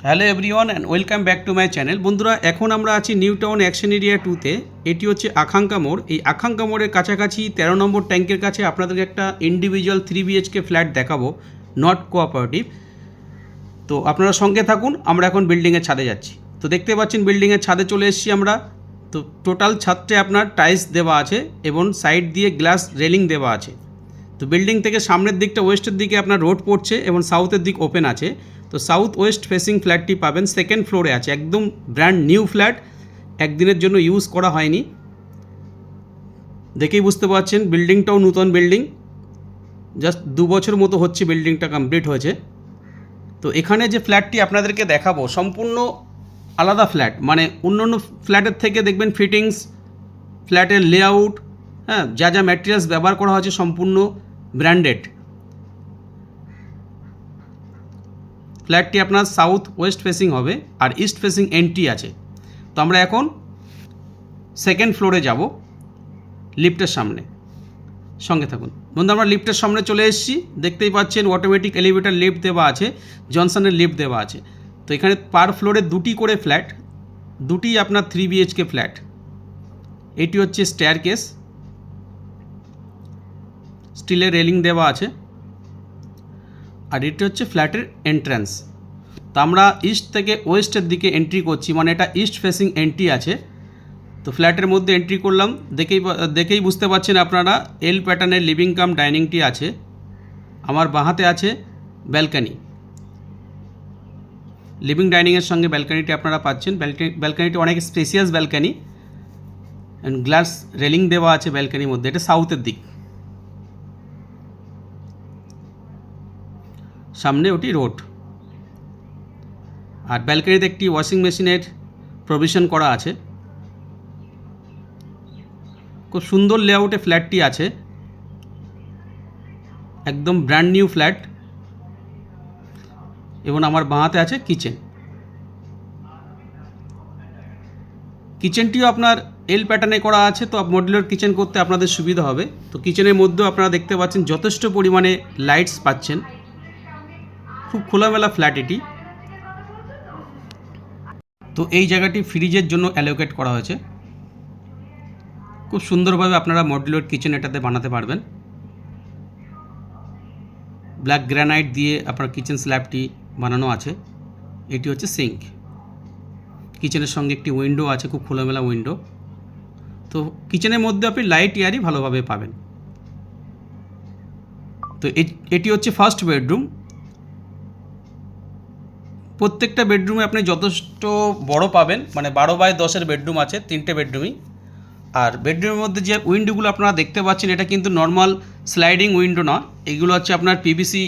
Hello everyone and welcome back to my channel. বন্ধুরা, এখন আমরা আছি নিউ টাউন অ্যাকশন এরিয়া টুতে এটি হচ্ছে আকাঙ্ক্ষা মোড়। এই আকাঙ্ক্ষা মোড়ের কাছাকাছি তেরো নম্বর ট্যাঙ্কের কাছে আপনাদেরকে একটা ইন্ডিভিজুয়াল থ্রি বিএইচকে ফ্ল্যাট দেখাবো নট কোঅপারেটিভ তো আপনারা সঙ্গে থাকুন, আমরা এখন বিল্ডিংয়ের ছাদে যাচ্ছি। তো দেখতে পাচ্ছেন বিল্ডিংয়ের ছাদে চলে এসেছি আমরা। তো টোটাল ছাদে আপনার টাইলস দেওয়া আছে এবং সাইড দিয়ে গ্লাস রেলিং দেওয়া আছে। তো বিল্ডিং থেকে সামনের দিকটা ওয়েস্টের দিকে আপনার রোড পড়ছে এবং সাউথের দিক ওপেন আছে। তো সাউথ ওয়েস্ট ফেসিং ফ্ল্যাটটি পাবেন সেকেন্ড ফ্লোরে আছে। একদম ব্র্যান্ড নিউ ফ্ল্যাট একদিনের জন্য ইউজ করা হয়নি। দেখেই বুঝতে পারছেন বিল্ডিংটাও নূতন বিল্ডিং জাস্ট দু বছর মতো হচ্ছে বিল্ডিংটা কমপ্লিট হয়েছে। তো এখানে যে ফ্ল্যাটটি আপনাদেরকে দেখাবো, সম্পূর্ণ আলাদা ফ্ল্যাট মানে অন্য অন্য ফ্ল্যাটের থেকে দেখবেন ফিটিংস ফ্ল্যাটের লেআউট হ্যাঁ যা যা ম্যাটেরিয়ালস ব্যবহার করা হয়েছে সম্পূর্ণ ব্র্যান্ডেড। ফ্ল্যাটটি আপনার সাউথ ওয়েস্ট ফেসিং হবে আর ইস্ট ফেসিং এন্ট্রি আছে। তো আমরা এখন সেকেন্ড ফ্লোরে যাব লিফটের সামনে। সঙ্গে থাকুন। বন্ধু, আমরা লিফটের সামনে চলে এসেছি। দেখতেই পাচ্ছেন অটোমেটিক এলিভেটর লিফট দেওয়া আছে জনসনের লিফট দেওয়া আছে। তো এখানে পার ফ্লোরে দুটি করে ফ্ল্যাট দুটি আপনার থ্রি বিএইচকে ফ্ল্যাট এটি হচ্ছে স্টেয়ার কেস স্টিলের রেলিং দেওয়া আছে। আর এটি হচ্ছে ফ্ল্যাটের এন্ট্রান্স তো আমরা ইস্ট থেকে ওয়েস্টের দিকে এন্ট্রি করছি মানে এটা ইস্ট ফেসিং এন্ট্রি আছে। তো ফ্ল্যাটের মধ্যে এন্ট্রি করলাম, দেখেই দেখেই বুঝতে পারছেন আপনারা এল প্যাটার্নের লিভিং কাম ডাইনিংটি আছে। আমার বাঁহাতে আছে ব্যালকানি লিভিং ডাইনিংয়ের সঙ্গে ব্যালকানিটি আপনারা পাচ্ছেন। ব্যালকানি ব্যালকানিটি অনেক স্পেসিয়াস ব্যালকানি গ্লাস রেলিং দেওয়া আছে ব্যালকানির মধ্যে। এটা সাউথের দিক। সামনে ওটি রোড। আর ব্যালকানিতে একটি ওয়াশিং মেশিনের প্রভিশন করা আছে। খুব সুন্দর লেআউটে ফ্ল্যাটটি আছে। একদম ব্র্যান্ড নিউ ফ্ল্যাট। এবং আমার বাঁহাতে আছে কিচেন। কিচেনটিও আপনার এল প্যাটার্নে করা আছে, তো মডুলার কিচেন করতে আপনাদের সুবিধা হবে। তো কিচেনের মধ্যেও আপনারা দেখতে পাচ্ছেন যথেষ্ট পরিমাণে লাইটস পাচ্ছেন। খুব খোলামেলা ফ্ল্যাট এটি। তো এই জায়গাটি ফ্রিজের জন্য অ্যালোকেট করা হয়েছে। খুব সুন্দরভাবে আপনারা মডুলার কিচেন এটাতে বানাতে পারবেন। ব্ল্যাক গ্রানাইট দিয়ে আপনার কিচেন স্ল্যাবটি বানানো আছে। এটি হচ্ছে সিঙ্ক কিচেনের সঙ্গে একটি উইন্ডো আছে, খুব খোলামেলা উইন্ডো তো কিচেনের মধ্যে আপনি লাইট ইয়ারই ভালোভাবে পাবেন। তো এটি হচ্ছে ফার্স্ট বেডরুম প্রত্যেকটা বেডরুমে আপনি যথেষ্ট বড় পাবেন মানে বারো বাই দশের বেডরুম আছে, তিনটে বেডরুমই। আর বেডরুমের মধ্যে যে উইন্ডোগুলো আপনারা দেখতে পাচ্ছেন, এটা কিন্তু নর্মাল স্লাইডিং উইন্ডো না এগুলো হচ্ছে আপনার পিভিসি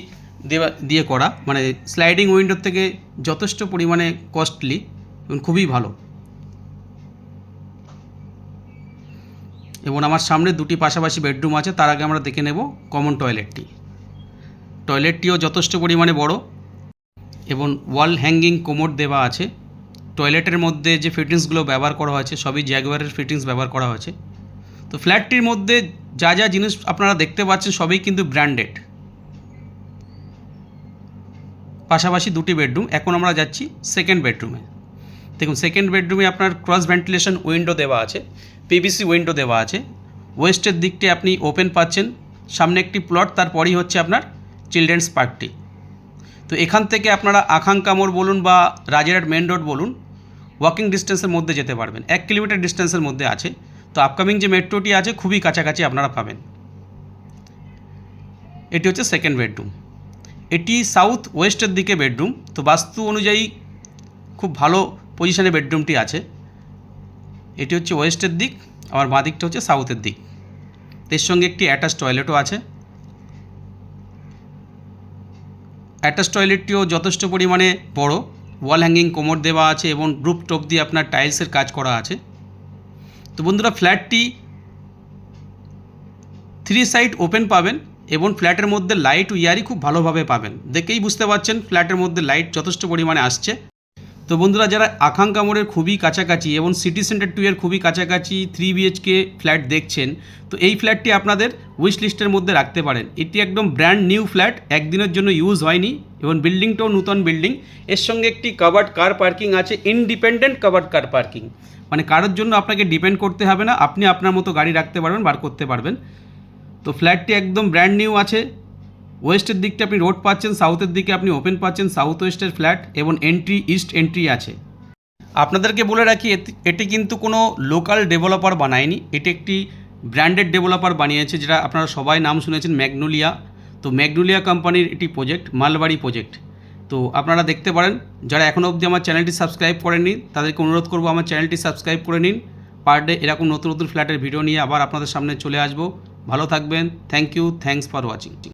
দেওয়া, দিয়ে করা মানে স্লাইডিং উইন্ডোর থেকে যথেষ্ট পরিমাণে কস্টলি এবং খুবই ভালো। এবং আমার সামনে দুটি পাশাপাশি বেডরুম আছে, তার আগে আমরা দেখে নেব কমন টয়লেটটি। টয়লেটটিও যথেষ্ট পরিমাণে বড় এবং ওয়াল হ্যাঙ্গিং কোমোড দেওয়া আছে। টয়লেটের মধ্যে যে ফিটিংসগুলো ব্যবহার করা হয়েছে, সবই জ্যাগুয়ারের ফিটিংস ব্যবহার করা হয়েছে। তো ফ্ল্যাটটির মধ্যে যা যা জিনিস আপনারা দেখতে পাচ্ছেন, সবই কিন্তু ব্র্যান্ডেড। পাশাপাশি দুটি বেডরুম, এখন আমরা যাচ্ছি সেকেন্ড বেডরুমে দেখুন সেকেন্ড বেডরুমে আপনার ক্রস ভেন্টিলেশন উইন্ডো দেওয়া আছে পিবিসি উইন্ডো দেওয়া আছে। ওয়েস্টের দিকটি আপনি ওপেন পাচ্ছেন, সামনে একটি প্লট তারপরই হচ্ছে আপনার চিলড্রেন্স পার্কটি তো এখান থেকে আপনারা মোড় বলুন বা রাজারহাট মেন রোড বলুন ওয়াকিং ডিস্টেন্সের মধ্যে যেতে পারবেন। এক কিলোমিটার ডিস্টেন্সের মধ্যে আছে। তো আপকামিং যে মেট্রোটি আছে, খুবই কাছাকাছি আপনারা পাবেন। এটি হচ্ছে সেকেন্ড বেডরুম এটি সাউথ ওয়েস্টের দিকে বেডরুম তো বাস্তু অনুযায়ী খুব ভালো পজিশনে বেডরুমটি আছে। এটি হচ্ছে ওয়েস্টের দিক আমার বাঁ দিকটা হচ্ছে সাউথের দিক। এর সঙ্গে একটি অ্যাটাচ টয়লেটও আছে। অ্যাটাচ টয়লেটটিও যথেষ্ট পরিমাণে বড়। ওয়াল হ্যাঙ্গিং কোমর দেওয়া আছে এবং গ্রুপ টপ দিয়ে আপনার টাইলসের কাজ করা আছে। তো বন্ধুরা ফ্ল্যাটটি থ্রি সাইড ওপেন পাবেন এবং ফ্ল্যাটের মধ্যে লাইট ইয়ারই খুব ভালোভাবে পাবেন। দেখেই বুঝতে পারছেন ফ্ল্যাটের মধ্যে লাইট যথেষ্ট পরিমাণে আসছে। তো বন্ধুরা যারা আকাঙ্ক্ষা মোড়ের খুবই কাছাকাছি এবং সিটি সেন্টার টু এর খুবই কাছাকাছি থ্রি বিএইচকে ফ্ল্যাট দেখছেন, তো এই ফ্ল্যাটটি আপনাদের উইশ লিস্টের মধ্যে রাখতে পারেন। এটি একদম ব্র্যান্ড নিউ ফ্ল্যাট একদিনের জন্য ইউজ হয়নি এবং বিল্ডিংটাও নূতন বিল্ডিং এর সঙ্গে একটি কাভার্ড কার পার্কিং আছে ইনডিপেন্ডেন্ট কাভার্ড কার পার্কিং মানে কারোর জন্য আপনাকে ডিপেন্ড করতে হবে না, আপনি আপনার মতো গাড়ি রাখতে পারবেন, বার করতে পারবেন। তো ফ্ল্যাটটি একদম ব্র্যান্ড নিউ আছে ওয়েস্টের দিকটা আপনি রোড পাচ্ছেন, সাউথের দিকে আপনি ওপেন পাচ্ছেন সাউথ ওয়েস্টের ফ্ল্যাট এবং এন্ট্রি, ইস্ট এন্ট্রি আছে। আপনাদেরকে বলে রাখি, এটি- কিন্তু কোনো লোকাল ডেভেলপার বানায়নি, এটি একটি ব্র্যান্ডেড ডেভেলপার বানিয়েছে যেটা আপনারা সবাই নাম শুনেছেন, ম্যাগনোলিয়া। তো ম্যাগনোলিয়া কোম্পানির এটি প্রজেক্ট, মালবাড়ি প্রজেক্ট। তো আপনারা দেখতে পারেন, যারা এখনও অবধি আমার চ্যানেলটি সাবস্ক্রাইব করেননি, তাদেরকে অনুরোধ করব আমার চ্যানেলটি সাবস্ক্রাইব করে নিন। পার ডে এরকম নতুন নতুন ফ্ল্যাটের ভিডিও নিয়ে আবার আপনাদের সামনে চলে আসব। ভালো থাকবেন, thank you, thanks for watching.